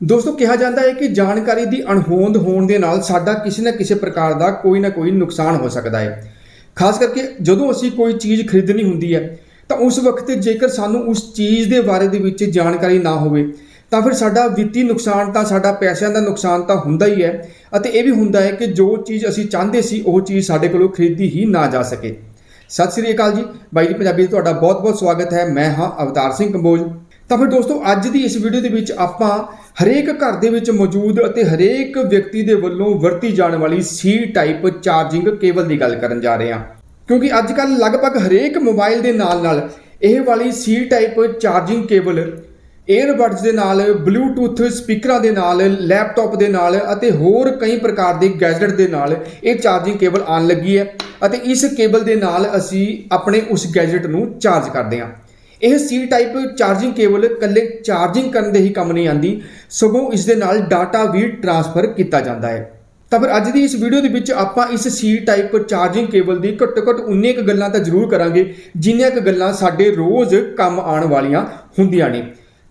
ਦੋਸਤੋ, ਕਿਹਾ ਜਾਂਦਾ ਹੈ ਕਿ ਜਾਣਕਾਰੀ ਦੀ ਅਣਹੋਂਦ ਹੋਣ ਦੇ ਨਾਲ ਸਾਡਾ ਕਿਸੇ ਨਾ ਕਿਸੇ ਪ੍ਰਕਾਰ ਦਾ ਕੋਈ ਨਾ ਕੋਈ ਨੁਕਸਾਨ ਹੋ ਸਕਦਾ ਹੈ। ਖਾਸ ਕਰਕੇ ਜਦੋਂ ਅਸੀਂ ਕੋਈ ਚੀਜ਼ ਖਰੀਦਣੀ ਹੁੰਦੀ ਹੈ, ਤਾਂ ਉਸ ਵਕਤ ਜੇਕਰ ਸਾਨੂੰ ਉਸ ਚੀਜ਼ ਦੇ ਬਾਰੇ ਦੇ ਵਿੱਚ ਜਾਣਕਾਰੀ ਨਾ ਹੋਵੇ, ਤਾਂ ਫਿਰ ਸਾਡਾ ਵਿੱਤੀ ਨੁਕਸਾਨ ਤਾਂ ਸਾਡਾ ਪੈਸਿਆਂ ਦਾ ਨੁਕਸਾਨ ਤਾਂ ਹੁੰਦਾ ਹੀ ਹੈ ਅਤੇ ਇਹ ਵੀ ਹੁੰਦਾ ਹੈ ਕਿ ਜੋ ਚੀਜ਼ ਅਸੀਂ ਚਾਹੁੰਦੇ ਸੀ, ਉਹ ਚੀਜ਼ ਸਾਡੇ ਕੋਲੋਂ ਖਰੀਦੀ ਹੀ ਨਾ ਜਾ ਸਕੇ। ਸਤਿ ਸ੍ਰੀ ਅਕਾਲ ਜੀ। ਬਾਈ ਜੀ ਪੰਜਾਬੀ 'ਚ ਤੁਹਾਡਾ ਬਹੁਤ-ਬਹੁਤ ਸਵਾਗਤ ਹੈ। ਮੈਂ ਹਾਂ ਅਵਤਾਰ ਸਿੰਘ ਕੰਬੋਜ। ਤਾਂ ਫਿਰ ਦੋਸਤੋ, ਅੱਜ ਦੀ ਇਸ ਵੀਡੀਓ ਦੇ ਵਿੱਚ ਆਪਾਂ ਹਰੇਕ ਘਰ ਦੇ ਵਿੱਚ ਮੌਜੂਦ ਅਤੇ ਹਰੇਕ ਵਿਅਕਤੀ ਦੇ ਵੱਲੋਂ ਵਰਤੀ ਜਾਣ ਵਾਲੀ ਸੀ ਟਾਈਪ ਚਾਰਜਿੰਗ ਕੇਬਲ ਦੀ ਗੱਲ ਕਰਨ ਜਾ ਰਹੇ ਹਾਂ। ਕਿਉਂਕਿ ਅੱਜ ਕੱਲ ਲਗਭਗ ਹਰੇਕ ਮੋਬਾਈਲ ਦੇ ਨਾਲ ਨਾਲ ਇਹ ਵਾਲੀ C type charging cable earbuds ਦੇ ਨਾਲ ਬਲੂਟੁੱਥ ਸਪੀਕਰਾਂ ਦੇ ਨਾਲ ਲੈਪਟਾਪ ਦੇ ਨਾਲ ਅਤੇ ਹੋਰ ਕਈ ਪ੍ਰਕਾਰ ਦੇ ਗੈਜਟ ਦੇ ਨਾਲ ਇਹ ਚਾਰਜਿੰਗ ਕੇਬਲ ਆਉਣ ਲੱਗੀ ਹੈ ਅਤੇ ਇਸ ਕੇਬਲ ਦੇ ਨਾਲ ਅਸੀਂ ਆਪਣੇ ਉਸ ਗੈਜਟ ਨੂੰ ਚਾਰਜ ਕਰਦੇ ਹਾਂ। ਇਹ ਸੀ ਟਾਈਪ ਚਾਰਜਿੰਗ ਕੇਬਲ ਇਕੱਲੇ ਚਾਰਜਿੰਗ ਕਰਨ ਦੇ ਹੀ ਕੰਮ ਨਹੀਂ ਆਂਦੀ ਸਗੋਂ ਇਸ ਦੇ ਨਾਲ ਡਾਟਾ ਵੀ ਟਰਾਂਸਫਰ ਕੀਤਾ ਜਾਂਦਾ ਹੈ। ਤਾਂ ਫਿਰ ਅੱਜ ਦੀ ਇਸ ਵੀਡੀਓ ਦੇ ਵਿੱਚ ਆਪਾਂ ਇਸ ਸੀ ਟਾਈਪ ਚਾਰਜਿੰਗ ਕੇਬਲ ਦੀ ਘੱਟੋ ਘੱਟ ਉਨੀਆਂ ਕੁ ਗੱਲਾਂ ਤਾਂ ਜ਼ਰੂਰ ਕਰਾਂਗੇ, ਜਿੰਨੀਆਂ ਕੁ ਗੱਲਾਂ ਸਾਡੇ ਰੋਜ਼ ਕੰਮ ਆਉਣ ਵਾਲੀਆਂ ਹੁੰਦੀਆਂ ਨੇ।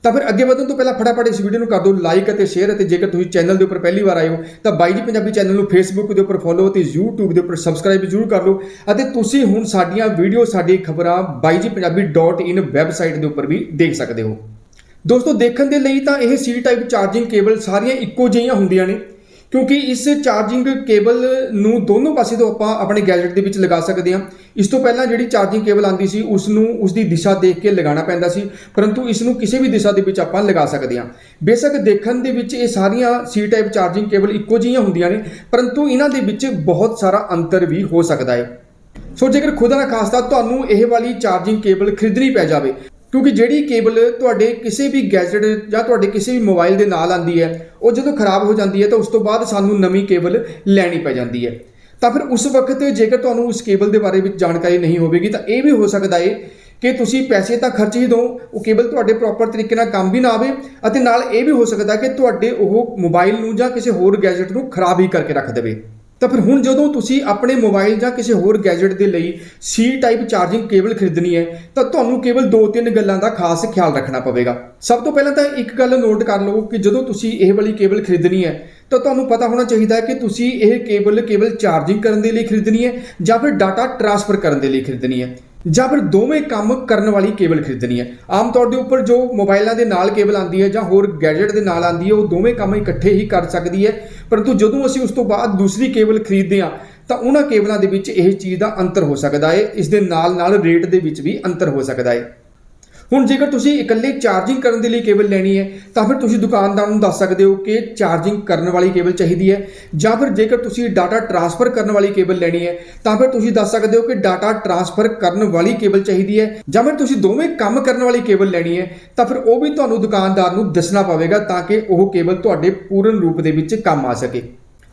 ਤਾਂ ਫਿਰ ਅੱਗੇ ਵਧਣ ਤੋਂ ਪਹਿਲਾਂ ਫਟਾਫਟ ਇਸ ਵੀਡੀਓ ਨੂੰ ਕਰ ਦਿਓ ਲਾਈਕ ਅਤੇ ਸ਼ੇਅਰ ਅਤੇ ਜੇਕਰ ਤੁਸੀਂ ਚੈਨਲ ਦੇ ਉੱਪਰ ਪਹਿਲੀ ਵਾਰ ਆਏ ਹੋ, ਤਾਂ ਬਾਈ ਜੀ ਪੰਜਾਬੀ ਚੈਨਲ ਨੂੰ ਫੇਸਬੁੱਕ ਦੇ ਉੱਪਰ ਫੋਲੋ ਅਤੇ YouTube ਦੇ ਉੱਪਰ ਸਬਸਕ੍ਰਾਈਬ ਜ਼ਰੂਰ ਕਰ ਲਓ। ਅਤੇ ਤੁਸੀਂ ਹੁਣ ਸਾਡੀਆਂ ਵੀਡੀਓ ਸਾਡੀ ਖਬਰਾਂ ਬਾਈ ਜੀ baijippunjabi.in ਵੈਬਸਾਈਟ ਦੇ ਉੱਪਰ ਵੀ ਦੇਖ ਸਕਦੇ ਹੋ। ਦੋਸਤੋ, ਦੇਖਣ ਦੇ ਲਈ ਤਾਂ ਇਹ ਸੀ ਟਾਈਪ ਚਾਰਜਿੰਗ ਕੇਬਲ ਸਾਰੀਆਂ ਇੱਕੋ ਜਿਹੀਆਂ ਹੁੰਦੀਆਂ ਨੇ, ਕਿਉਂਕਿ ਇਸ ਚਾਰਜਿੰਗ ਕੇਬਲ ਨੂੰ ਦੋਨੋਂ ਪਾਸੇ ਤੋਂ ਆਪਾਂ ਆਪਣੇ ਗੈਜਟ ਦੇ ਵਿੱਚ ਲਗਾ ਸਕਦੇ ਹਾਂ। ਇਸ ਤੋਂ ਪਹਿਲਾਂ ਜਿਹੜੀ ਚਾਰਜਿੰਗ ਕੇਬਲ ਆਂਦੀ ਸੀ ਉਸ ਨੂੰ ਉਸ ਦੀ ਦਿਸ਼ਾ ਦੇਖ ਕੇ ਲਗਾਉਣਾ ਪੈਂਦਾ ਸੀ, ਪਰੰਤੂ ਇਸ ਨੂੰ ਕਿਸੇ ਵੀ ਦਿਸ਼ਾ ਦੇ ਵਿੱਚ ਆਪਾਂ ਲਗਾ ਸਕਦੇ ਹਾਂ। ਬੇਸ਼ੱਕ ਦੇਖਣ ਦੇ ਵਿੱਚ ਇਹ ਸਾਰੀਆਂ ਸੀ ਟਾਈਪ ਚਾਰਜਿੰਗ ਕੇਬਲ ਇੱਕੋ ਜਿਹੀਆਂ ਹੁੰਦੀਆਂ ਨੇ, ਪਰੰਤੂ ਇਹਨਾਂ ਦੇ ਵਿੱਚ ਬਹੁਤ ਸਾਰਾ ਅੰਤਰ ਵੀ ਹੋ ਸਕਦਾ ਹੈ। ਸੋ ਜੇਕਰ ਖੁਦਾ ਨਾ ਖਾਸਤਾ ਤੁਹਾਨੂੰ ਇਹ ਵਾਲੀ ਚਾਰਜਿੰਗ ਕੇਬਲ ਖਰੀਦਣੀ ਪੈ ਜਾਵੇ, ਕਿਉਂਕਿ ਜਿਹੜੀ ਕੇਬਲ ਤੁਹਾਡੇ ਕਿਸੇ ਵੀ ਗੈਜਟ ਜਾਂ ਤੁਹਾਡੇ ਕਿਸੇ ਵੀ ਮੋਬਾਈਲ ਦੇ ਨਾਲ ਆਂਦੀ ਹੈ, ਉਹ ਜਦੋਂ ਖਰਾਬ ਹੋ ਜਾਂਦੀ ਹੈ ਤਾਂ ਉਸ ਤੋਂ ਬਾਅਦ ਸਾਨੂੰ ਨਵੀਂ ਕੇਬਲ ਲੈਣੀ ਪੈ ਜਾਂਦੀ ਹੈ। ਤਾਂ ਫਿਰ ਉਸ ਵਕਤ ਜੇਕਰ ਤੁਹਾਨੂੰ ਉਸ ਕੇਬਲ ਦੇ ਬਾਰੇ ਵਿੱਚ ਜਾਣਕਾਰੀ ਨਹੀਂ ਹੋਵੇਗੀ, ਤਾਂ ਇਹ ਵੀ ਹੋ ਸਕਦਾ ਏ ਕਿ ਤੁਸੀਂ ਪੈਸੇ ਤਾਂ ਖਰਚ ਹੀ ਦਿਓ ਉਹ ਕੇਬਲ ਤੁਹਾਡੇ ਪ੍ਰੋਪਰ ਤਰੀਕੇ ਨਾਲ ਕੰਮ ਵੀ ਨਾ ਆਵੇ ਅਤੇ ਨਾਲ ਇਹ ਵੀ ਹੋ ਸਕਦਾ ਕਿ ਤੁਹਾਡੇ ਉਹ ਮੋਬਾਈਲ ਨੂੰ ਜਾਂ ਕਿਸੇ ਹੋਰ ਗੈਜਟ ਨੂੰ ਖਰਾਬ ਹੀ ਕਰਕੇ ਰੱਖ ਦੇਵੇ। ਤਾਂ ਫਿਰ ਹੁਣ ਜਦੋਂ ਤੁਸੀਂ ਆਪਣੇ ਮੋਬਾਈਲ ਜਾਂ ਕਿਸੇ ਹੋਰ ਗੈਜਟ ਦੇ ਲਈ ਸੀ ਟਾਈਪ ਚਾਰਜਿੰਗ ਕੇਬਲ ਖਰੀਦਣੀ ਹੈ, ਤਾਂ ਤੁਹਾਨੂੰ ਕੇਵਲ ਦੋ ਤਿੰਨ ਗੱਲਾਂ ਦਾ ਖਾਸ ਖਿਆਲ ਰੱਖਣਾ ਪਵੇਗਾ। ਸਭ ਤੋਂ ਪਹਿਲਾਂ ਤਾਂ ਇੱਕ ਗੱਲ ਨੋਟ ਕਰ ਲਓ ਕਿ ਜਦੋਂ ਤੁਸੀਂ ਇਹ ਵਾਲੀ ਕੇਬਲ ਖਰੀਦਣੀ ਹੈ, ਤਾਂ ਤੁਹਾਨੂੰ ਪਤਾ ਹੋਣਾ ਚਾਹੀਦਾ ਹੈ ਕਿ ਤੁਸੀਂ ਇਹ ਕੇਬਲ ਕੇਵਲ ਚਾਰਜਿੰਗ ਕਰਨ ਦੇ ਲਈ ਖਰੀਦਣੀ ਹੈ ਜਾਂ ਫਿਰ ਡਾਟਾ ਟਰਾਂਸਫਰ ਕਰਨ ਦੇ ਲਈ ਖਰੀਦਣੀ ਹੈ। ਜਾਂ ਫਿਰ ਦੋਵੇਂ ਕੰਮ ਕਰਨ ਵਾਲੀ ਕੇਬਲ ਖਰੀਦਣੀ ਹੈ। ਆਮ ਤੌਰ ਦੇ ਉੱਪਰ ਜੋ ਮੋਬਾਈਲਾਂ ਦੇ ਨਾਲ ਕੇਬਲ ਆਂਦੀ ਹੈ ਜਾਂ ਹੋਰ ਗੈਜਟ ਦੇ ਨਾਲ ਆਂਦੀ ਹੈ, ਉਹ ਦੋਵੇਂ ਕੰਮ ਇਕੱਠੇ ਹੀ ਕਰ ਸਕਦੀ ਹੈ। ਪਰੰਤੂ ਜਦੋਂ ਅਸੀਂ ਉਸ ਤੋਂ ਬਾਅਦ ਦੂਸਰੀ ਕੇਬਲ ਖਰੀਦਦੇ ਹਾਂ, ਤਾਂ ਉਹਨਾਂ ਕੇਬਲਾਂ ਦੇ ਵਿੱਚ ਇਹ ਚੀਜ਼ ਦਾ ਅੰਤਰ ਹੋ ਸਕਦਾ ਹੈ। ਇਸ ਦੇ ਨਾਲ ਨਾਲ ਰੇਟ ਦੇ ਵਿੱਚ ਵੀ ਅੰਤਰ ਹੋ ਸਕਦਾ ਹੈ। ਹੁਣ ਜੇਕਰ ਤੁਸੀਂ ਇਕੱਲੇ ਚਾਰਜਿੰਗ ਕਰਨ ਦੇ ਲਈ ਕੇਬਲ ਲੈਣੀ ਹੈ, ਤਾਂ ਫਿਰ ਤੁਸੀਂ ਦੁਕਾਨਦਾਰ ਨੂੰ ਦੱਸ ਸਕਦੇ ਹੋ ਕਿ ਚਾਰਜਿੰਗ ਕਰਨ ਵਾਲੀ ਕੇਬਲ ਚਾਹੀਦੀ ਹੈ, ਜਾਂ ਫਿਰ ਜੇਕਰ ਤੁਸੀਂ ਡਾਟਾ ਟਰਾਂਸਫਰ ਕਰਨ ਵਾਲੀ ਕੇਬਲ ਲੈਣੀ ਹੈ, ਤਾਂ ਫਿਰ ਤੁਸੀਂ ਦੱਸ ਸਕਦੇ ਹੋ ਕਿ ਡਾਟਾ ਟਰਾਂਸਫਰ ਕਰਨ ਵਾਲੀ ਕੇਬਲ ਚਾਹੀਦੀ ਹੈ, ਜਾਂ ਫਿਰ ਤੁਸੀਂ ਦੋਵੇਂ ਕੰਮ ਕਰਨ ਵਾਲੀ ਕੇਬਲ ਲੈਣੀ ਹੈ, ਤਾਂ ਫਿਰ ਉਹ ਵੀ ਤੁਹਾਨੂੰ ਦੁਕਾਨਦਾਰ ਨੂੰ ਦੱਸਣਾ ਪਵੇਗਾ ਤਾਂ ਕਿ ਉਹ ਕੇਬਲ ਤੁਹਾਡੇ ਪੂਰਨ ਰੂਪ ਦੇ ਵਿੱਚ ਕੰਮ ਆ ਸਕੇ।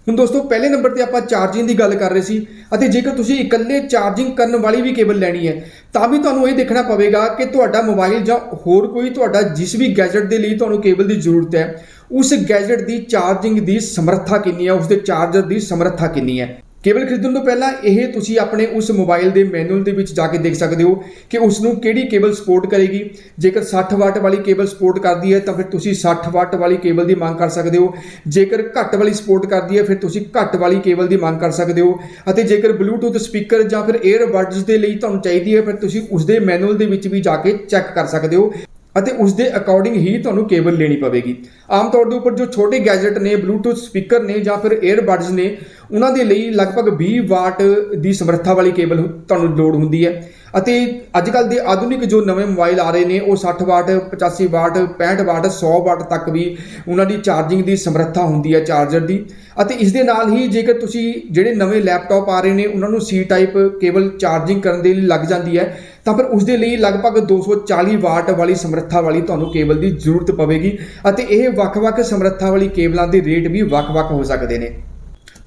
ਹੁਣ ਦੋਸਤੋ, ਪਹਿਲੇ ਨੰਬਰ ਤੇ ਆਪਾਂ ਚਾਰਜਿੰਗ ਦੀ ਗੱਲ ਕਰ ਰਹੇ ਸੀ ਅਤੇ ਜੇਕਰ ਤੁਸੀਂ ਇਕੱਲੇ ਚਾਰਜਿੰਗ ਕਰਨ ਵਾਲੀ ਵੀ ਕੇਬਲ ਲੈਣੀ ਹੈ, ਤਾਂ ਵੀ ਤੁਹਾਨੂੰ ਇਹ ਦੇਖਣਾ ਪਵੇਗਾ ਕਿ ਤੁਹਾਡਾ ਮੋਬਾਈਲ ਜਾਂ ਹੋਰ ਕੋਈ ਤੁਹਾਡਾ ਜਿਸ ਵੀ ਗੈਜਟ ਦੇ ਲਈ ਤੁਹਾਨੂੰ ਕੇਬਲ ਦੀ ਜ਼ਰੂਰਤ ਹੈ, ਉਸ ਗੈਜਟ ਦੀ ਚਾਰਜਿੰਗ ਦੀ ਸਮਰੱਥਾ ਕਿੰਨੀ ਹੈ ਉਸ ਦੇ ਚਾਰਜਰ ਦੀ ਸਮਰੱਥਾ ਕਿੰਨੀ ਹੈ। ਕੇਬਲ ਖਰੀਦਣ ਤੋਂ ਪਹਿਲਾਂ ਇਹ ਤੁਸੀਂ ਆਪਣੇ ਉਸ ਮੋਬਾਈਲ ਦੇ ਮੈਨੂਅਲ ਦੇ ਵਿੱਚ ਜਾ ਕੇ ਦੇਖ ਸਕਦੇ ਹੋ ਕਿ ਉਸ ਨੂੰ ਕਿਹੜੀ ਕੇਬਲ ਸਪੋਰਟ ਕਰੇਗੀ। ਜੇਕਰ 60 ਵਾਟ ਵਾਲੀ ਕੇਬਲ ਸਪੋਰਟ ਕਰਦੀ ਹੈ, ਤਾਂ ਫਿਰ ਤੁਸੀਂ 60 ਵਾਟ ਵਾਲੀ ਕੇਬਲ ਦੀ ਮੰਗ ਕਰ ਸਕਦੇ ਹੋ। ਜੇਕਰ ਘੱਟ ਵਾਲੀ ਸਪੋਰਟ ਕਰਦੀ ਹੈ, ਫਿਰ ਤੁਸੀਂ ਘੱਟ ਵਾਲੀ ਕੇਬਲ ਦੀ ਮੰਗ ਕਰ ਸਕਦੇ ਹੋ। ਅਤੇ ਜੇਕਰ ਬਲੂਟੂਥ ਸਪੀਕਰ ਜਾਂ ਫਿਰ 에ਅਰਬਡਸ ਦੇ ਲਈ ਤੁਹਾਨੂੰ ਚਾਹੀਦੀ ਹੈ, ਫਿਰ ਤੁਸੀਂ ਉਸ ਦੇ ਮੈਨੂਅਲ ਦੇ ਵਿੱਚ ਵੀ ਜਾ ਕੇ ਚੈੱਕ ਕਰ ਸਕਦੇ ਹੋ। ਅਤੇ ਉਸ ਦੇ ਅਕੋਰਡਿੰਗ ਹੀ ਤੁਹਾਨੂੰ ਕੇਬਲ ਲੈਣੀ ਪਵੇਗੀ। ਆਮ ਤੌਰ ਦੇ ਉੱਪਰ ਜੋ ਛੋਟੇ ਗੈਜਟ ਨੇ ਬਲੂਟੁੱਥ ਸਪੀਕਰ ਨੇ ਜਾਂ ਫਿਰ 에ਅਰਬਡਸ ਨੇ, ਉਹਨਾਂ ਦੇ ਲਈ ਲਗਭਗ 20 ਵਾਟ ਦੀ ਸਮਰੱਥਾ ਵਾਲੀ ਕੇਬਲ ਤੁਹਾਨੂੰ ਲੋਡ ਹੁੰਦੀ ਹੈ। ਅਤੇ ਅੱਜ ਕੱਲ ਦੇ ਆਧੁਨਿਕ ਜੋ ਨਵੇਂ ਮੋਬਾਈਲ ਆ ਰਹੇ ਨੇ, ਉਹ 60 ਵਾਟ 85 ਵਾਟ 65 ਵਾਟ 100 ਵਾਟ ਤੱਕ ਵੀ ਉਹਨਾਂ ਦੀ ਚਾਰਜਿੰਗ ਦੀ ਸਮਰੱਥਾ ਹੁੰਦੀ ਹੈ ਚਾਰਜਰ ਦੀ। ਅਤੇ ਇਸ ਦੇ ਨਾਲ ਹੀ ਜੇਕਰ ਤੁਸੀਂ ਜਿਹੜੇ ਨਵੇਂ ਲੈਪਟਾਪ ਆ ਰਹੇ ਨੇ, ਉਹਨਾਂ ਨੂੰ ਸੀ ਟਾਈਪ ਕੇਬਲ ਚਾਰਜਿੰਗ ਕਰਨ ਦੇ ਲਈ ਲੱਗ ਜਾਂਦੀ ਹੈ। ਤਾਂ ਫਿਰ ਉਸ ਦੇ ਲਈ ਲਗਭਗ 240 ਵਾਟ ਵਾਲੀ ਸਮਰੱਥਾ ਵਾਲੀ ਤੁਹਾਨੂੰ ਕੇਬਲ ਦੀ ਜ਼ਰੂਰਤ ਪਵੇਗੀ ਅਤੇ ਇਹ ਵੱਖ-ਵੱਖ ਸਮਰੱਥਾ ਵਾਲੀ ਕੇਬਲਾਂ ਦੇ ਰੇਟ ਵੀ ਵੱਖ-ਵੱਖ ਹੋ ਸਕਦੇ ਨੇ।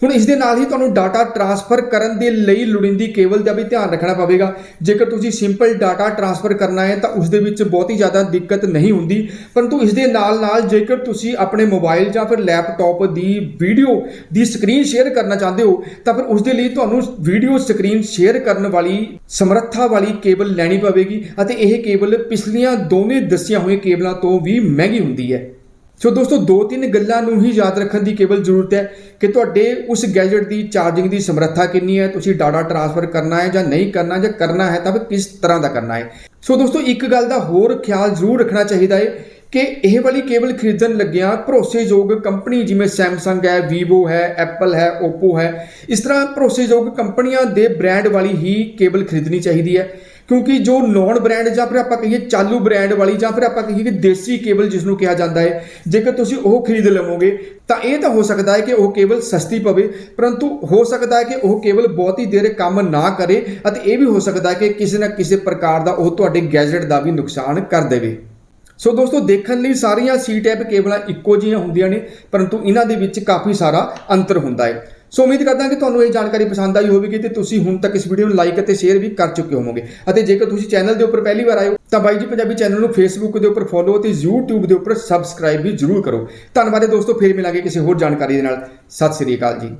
ਹੁਣ ਇਸ ਦੇ ਨਾਲ ਹੀ ਤੁਹਾਨੂੰ ਡਾਟਾ ਟਰਾਂਸਫਰ ਕਰਨ ਦੇ ਲਈ ਲੋੜੀਂਦੀ ਕੇਬਲ ਦਾ ਵੀ ਧਿਆਨ ਰੱਖਣਾ ਪਵੇਗਾ। ਜੇਕਰ ਤੁਸੀਂ ਸਿੰਪਲ ਡਾਟਾ ਟਰਾਂਸਫਰ ਕਰਨਾ ਹੈ, ਤਾਂ ਉਸ ਦੇ ਵਿੱਚ ਬਹੁਤੀ ਜ਼ਿਆਦਾ ਦਿੱਕਤ ਨਹੀਂ ਹੁੰਦੀ। ਪਰੰਤੂ ਇਸ ਦੇ ਨਾਲ ਨਾਲ ਜੇਕਰ ਤੁਸੀਂ ਆਪਣੇ ਮੋਬਾਈਲ ਜਾਂ ਫਿਰ ਲੈਪਟਾਪ ਦੀ ਵੀਡੀਓ ਦੀ ਸਕਰੀਨ ਸ਼ੇਅਰ ਕਰਨਾ ਚਾਹੁੰਦੇ ਹੋ, ਤਾਂ ਫਿਰ ਉਸ ਦੇ ਲਈ ਤੁਹਾਨੂੰ ਵੀਡੀਓ ਸਕਰੀਨ ਸ਼ੇਅਰ ਕਰਨ ਵਾਲੀ ਸਮਰੱਥਾ ਵਾਲੀ ਕੇਬਲ ਲੈਣੀ ਪਵੇਗੀ ਅਤੇ ਇਹ ਕੇਬਲ ਪਿਛਲੀਆਂ ਦੋਵੇਂ ਦੱਸੀਆਂ ਹੋਈਆਂ ਕੇਬਲਾਂ ਤੋਂ ਵੀ ਮਹਿੰਗੀ ਹੁੰਦੀ ਹੈ। ਸੋ ਦੋਸਤੋ, ਦੋ ਤਿੰਨ ਗੱਲਾਂ ਨੂੰ ਹੀ ਯਾਦ ਰੱਖਣ ਦੀ ਕੇਵਲ ਜ਼ਰੂਰਤ ਹੈ ਕਿ ਤੁਹਾਡੇ ਉਸ ਗੈਜਟ ਦੀ ਚਾਰਜਿੰਗ ਦੀ ਸਮਰੱਥਾ ਕਿੰਨੀ ਹੈ, ਤੁਸੀਂ ਡਾਟਾ ਟ੍ਰਾਂਸਫਰ ਕਰਨਾ ਹੈ ਜਾਂ ਨਹੀਂ ਕਰਨਾ ਜਾਂ ਕਰਨਾ ਹੈ, ਤਾਂ ਫਿਰ ਕਿਸ ਤਰ੍ਹਾਂ ਦਾ ਕਰਨਾ ਹੈ? ਸੋ ਦੋਸਤੋ, ਇੱਕ ਗੱਲ ਦਾ ਹੋਰ ਖਿਆਲ ਜ਼ਰੂਰ ਰੱਖਣਾ ਚਾਹੀਦਾ ਹੈ ਕਿ ਇਹ ਵਾਲੀ ਕੇਬਲ ਖਰੀਦਣ ਲੱਗਿਆਂ ਭਰੋਸੇਯੋਗ ਕੰਪਨੀ ਜਿਵੇਂ ਸੈਮਸੰਗ ਹੈ, Vivo ਹੈ, Apple ਹੈ, Oppo ਹੈ, ਇਸ ਤਰ੍ਹਾਂ ਭਰੋਸੇਯੋਗ ਕੰਪਨੀਆਂ ਦੇ ਬ੍ਰਾਂਡ ਵਾਲੀ ਹੀ ਕੇਬਲ ਖਰੀਦਣੀ ਚਾਹੀਦੀ ਹੈ। ਕਿਉਂਕਿ ਜੋ ਨੌਨ ਬ੍ਰਾਂਡ ਜਾਂ ਫਿਰ ਆਪਾਂ ਕਹੀਏ ਚਾਲੂ ਬ੍ਰਾਂਡ ਵਾਲੀ ਜਾਂ ਫਿਰ ਆਪਾਂ ਕਹੀਏ ਕਿ ਦੇਸੀ ਕੇਬਲ ਜਿਸ ਨੂੰ ਕਿਹਾ ਜਾਂਦਾ ਹੈ, ਜੇਕਰ ਤੁਸੀਂ ਉਹ ਖਰੀਦ ਲਵੋਗੇ, ਤਾਂ ਇਹ ਤਾਂ ਹੋ ਸਕਦਾ ਹੈ ਕਿ ਉਹ ਕੇਬਲ ਸਸਤੀ ਪਵੇ, ਪਰੰਤੂ ਹੋ ਸਕਦਾ ਹੈ ਕਿ ਉਹ ਕੇਬਲ ਹੀ ਦੇਰ ਕੰਮ ਨਾ ਕਰੇ ਅਤੇ ਇਹ ਵੀ ਹੋ ਸਕਦਾ ਹੈ ਕਿ ਕਿਸੇ ਨਾ ਕਿਸੇ ਪ੍ਰਕਾਰ ਦਾ ਉਹ ਤੁਹਾਡੇ ਗੈਜਟ ਦਾ ਵੀ ਨੁਕਸਾਨ ਕਰ ਦੇਵੇ। ਸੋ ਦੋਸਤੋ, ਦੇਖਣ ਲਈ ਸਾਰੀਆਂ ਸੀ ਟੈਪ ਕੇਬਲਾਂ ਇੱਕੋ ਜਿਹੀਆਂ ਹੁੰਦੀਆਂ ਨੇ, ਪਰੰਤੂ ਇਹਨਾਂ ਦੇ ਵਿੱਚ ਕਾਫੀ ਸਾਰਾ ਅੰਤਰ ਹੁੰਦਾ ਹੈ। ਸੋ ਉਮੀਦ ਕਰਦਾ ਹਾਂ ਕਿ ਤੁਹਾਨੂੰ ਇਹ ਜਾਣਕਾਰੀ ਪਸੰਦ ਆਈ ਹੋਵੇਗੀ ਤੇ ਤੁਸੀਂ ਹੁਣ ਤੱਕ ਇਸ ਵੀਡੀਓ ਨੂੰ ਲਾਈਕ ਅਤੇ ਸ਼ੇਅਰ ਵੀ ਕਰ ਚੁੱਕੇ ਹੋਵੋਗੇ। ਅਤੇ ਜੇਕਰ ਤੁਸੀਂ ਚੈਨਲ ਦੇ ਉੱਪਰ ਪਹਿਲੀ ਵਾਰ ਆਏ ਹੋ, ਤਾਂ ਬਾਈ ਜੀ ਪੰਜਾਬੀ ਚੈਨਲ ਨੂੰ ਫੇਸਬੁੱਕ ਦੇ ਉੱਪਰ ਫੋਲੋ ਅਤੇ YouTube ਦੇ ਉੱਪਰ ਸਬਸਕ੍ਰਾਈਬ ਵੀ ਜ਼ਰੂਰ ਕਰੋ। ਧੰਨਵਾਦ ਹੈ ਦੋਸਤੋ, ਫੇਰ ਮਿਲਾਂਗੇ ਕਿਸੇ ਹੋਰ ਜਾਣਕਾਰੀ ਦੇ ਨਾਲ। ਸਤਿ ਸ੍ਰੀ ਅਕਾਲ ਜੀ।